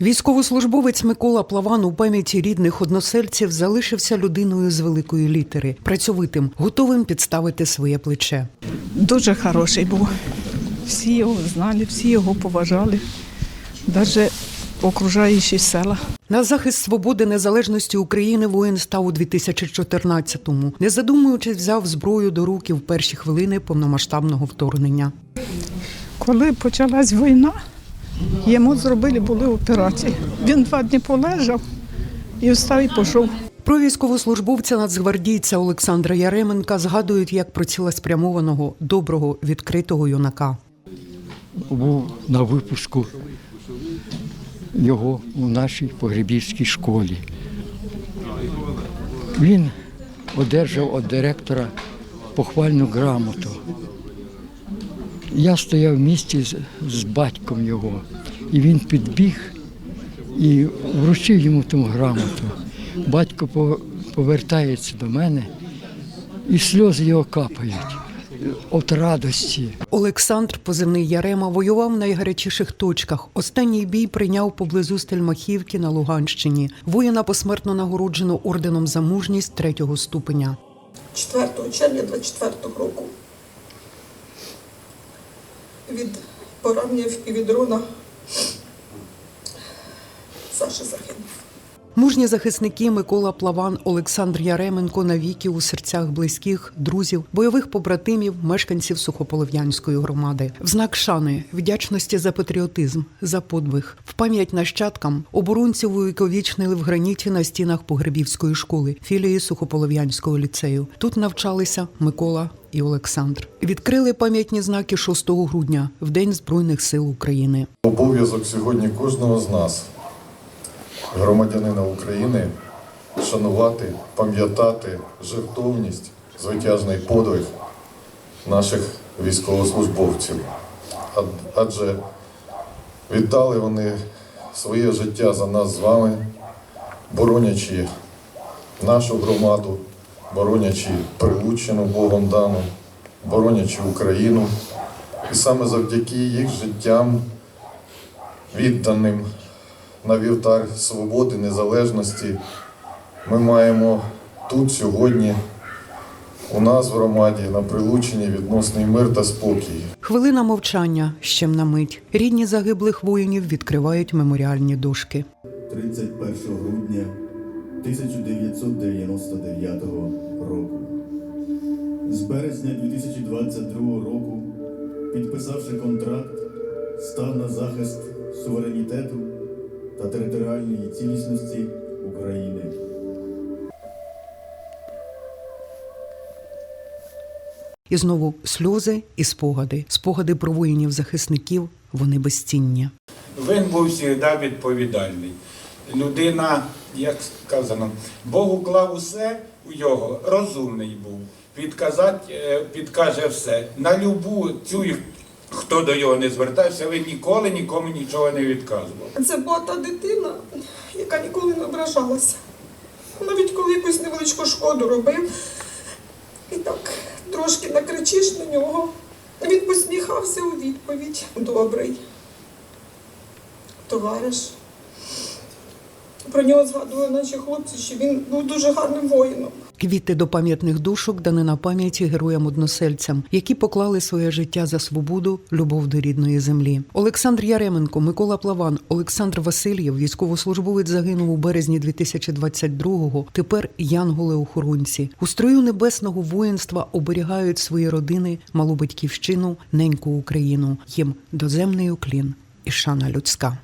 Військовослужбовець Микола Плаван у пам'яті рідних односельців залишився людиною з великої літери, працьовитим, готовим підставити своє плече. Дуже хороший був. Всі його знали, всі його поважали, навіть окружаючі села. На захист свободи незалежності України воїн став у 2014-му. Не задумуючись, взяв зброю до рук і в перші хвилини повномасштабного вторгнення. Коли почалась війна, йому зробили були операції. Він два дні полежав і встав і пішов. Про військовослужбовця нацгвардійця Олександра Яременка згадують як про цілеспрямованого, доброго, відкритого юнака. був на випуску його у нашій погребівській школі. Він одержав від директора похвальну грамоту. Я стояв в місті з, з батьком його, і він підбіг і вручив йому ту грамоту. Батько по- повертається до мене, і сльози його капають від радості. Олександр, позивний Ярема, воював в найгарячіших точках. Останній бій прийняв поблизу Стельмахівки на Луганщині. Воїна посмертно нагороджено орденом за мужність третього ступеня. 4 червня 24 року від поранення і від руна Саша загинув. Мужні захисники Микола Плаван, Олександр Яременко навіки у серцях близьких, друзів, бойових побратимів, мешканців Сухополов'янської громади. В знак шани, вдячності за патріотизм, за подвиг, в пам'ять нащадкам оборонців увіковічнили в граніті на стінах Погребівської школи, філії Сухополов'янського ліцею. Тут навчалися Микола і Олександр. Відкрили пам'ятні знаки 6 грудня, в День Збройних сил України. Обов'язок сьогодні кожного з нас, громадянина України, шанувати, пам'ятати жертовність, звитяжний подвиг наших військовослужбовців. Адже віддали вони своє життя за нас з вами, боронячи нашу громаду, боронячи Прилуччину Богом дану, боронячи Україну. І саме завдяки їх життям відданим на вівтар свободи, незалежності. Ми маємо тут сьогодні, у нас в громаді, на прилученні відносний мир та спокій. Хвилина мовчання ще на мить. Рідні загиблих воїнів відкривають меморіальні дошки. 31 грудня 1999 року. З березня 2022 року, підписавши контракт, став на захист суверенітету та територіальної цілісності України. І знову сльози і спогади. Спогади про воїнів-захисників вони безцінні. Він був завжди відповідальний. Людина, як сказано, Бог уклав усе у його, розумний був. Підказати, е, підкаже все. На любу цю, хто до його не звертався, ви ніколи нікому нічого не відказував. Це була та дитина, яка ніколи не ображалася. Навіть коли якусь невеличку шкоду робив, і так трошки накричиш на нього, він посміхався у відповідь. Добрий товариш. Про нього згадували наші хлопці, що він був дуже гарним воїном. Квіти до пам'ятних душок дани на пам'яті героям-односельцям, які поклали своє життя за свободу, любов до рідної землі. Олександр Яременко, Микола Плаван, Олександр Васильєв, військовослужбовець загинув у березні 2022-го. Тепер янголи-охоронці. У строю небесного воїнства оберігають свої родини, малу батьківщину, неньку Україну. Їм доземний уклін і шана людська.